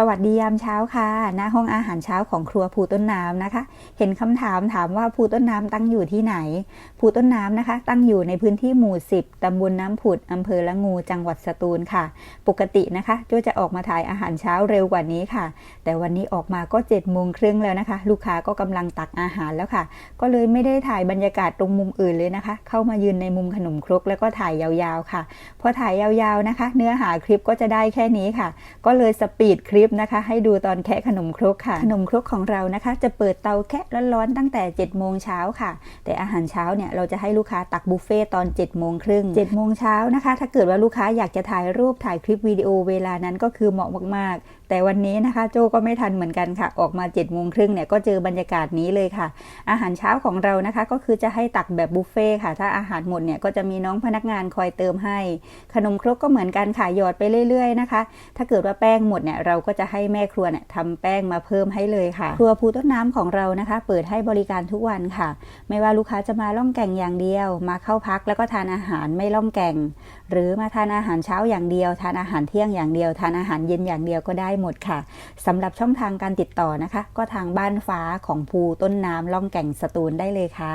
สวัสดียามเช้าค่ะ หน้าห้องอาหารเช้าของครัวภูต้นน้ำนะคะ เห็นคำถามถามว่าภูต้นน้ำตั้งอยู่ที่ไหน ภูต้นน้ำนะคะ ตั้งอยู่ในพื้นที่หมู่ 10 ตำบลน้ำผุดอำเภอละงู จังหวัดสตูลค่ะ ปกตินะคะโจจะออกมาถ่ายอาหารเช้าเร็วกว่านี้ค่ะ แต่วันนี้ออกมาก็7จ็ดโมงครึ่งแล้วนะคะ ลูกค้าก็กำลังตักอาหารแล้วค่ะ ก็เลยไม่ได้ถ่ายบรรยากาศตรงมุมอื่นเลยนะคะ เข้ามายืนในมุมขนมครกแล้วก็ถ่ายยาวๆค่ะ พอถ่ายยาวๆนะคะ เนื้อหาคลิปก็จะได้แค่นี้ค่ะ ก็เลยสปีดคลิปนะคะ ให้ดูตอนแคะขนมครกค่ะ ขนมครกของเรานะคะ จะเปิดเตาแคะร้อนๆตั้งแต่7จ็ดโมงเช้าค่ะ แต่อาหารเช้าเนี่ยเราจะให้ลูกค้าตักบุฟเฟ่ตอน7จ็ดโมงครึ่งเจ็ดโมงเช้านะคะ ถ้าเกิดว่าลูกค้าอยากจะถ่ายรูปถ่ายคลิปวิดีโอเวลานั้นก็คือเหมาะมากๆ แต่วันนี้นะคะโจก็ไม่ทันเหมือนกันค่ะ ออกมา7จ็ดโมงครึ่งเนี่ยก็เจอบรรยากาศนี้เลยค่ะ อาหารเช้าของเรานะคะ ก็คือจะให้ตักแบบบุฟเฟ่ค่ะ ถ้าอาหารหมดเนี่ยก็จะมีน้องพนักงานคอยเติมให้ ขนมครกก็เหมือนกันค่ะหยอดไปเรื่อยๆนะคะ ถ้าเกิดว่าแป้งหมดเนี่ยเราก็จะให้แม่ครัวเนี่ยทำแป้งมาเพิ่มให้เลยค่ะ ครัวภูต้นน้ำของเรานะคะ เปิดให้บริการทุกวันค่ะ ไม่ว่าลูกค้าจะมาล่องแก่งอย่างเดียว มาเข้าพักแล้วก็ทานอาหารไม่ล่องแก่ง หรือมาทานอาหารเช้าอย่างเดียว ทานอาหารเที่ยงอย่างเดียว ทานอาหารเย็นอย่างเดียวก็ได้หมดค่ะสำหรับช่องทางการติดต่อนะคะ ก็ทางบ้านฟ้าของภูต้นน้ำล่องแก่งสตูลได้เลยค่ะ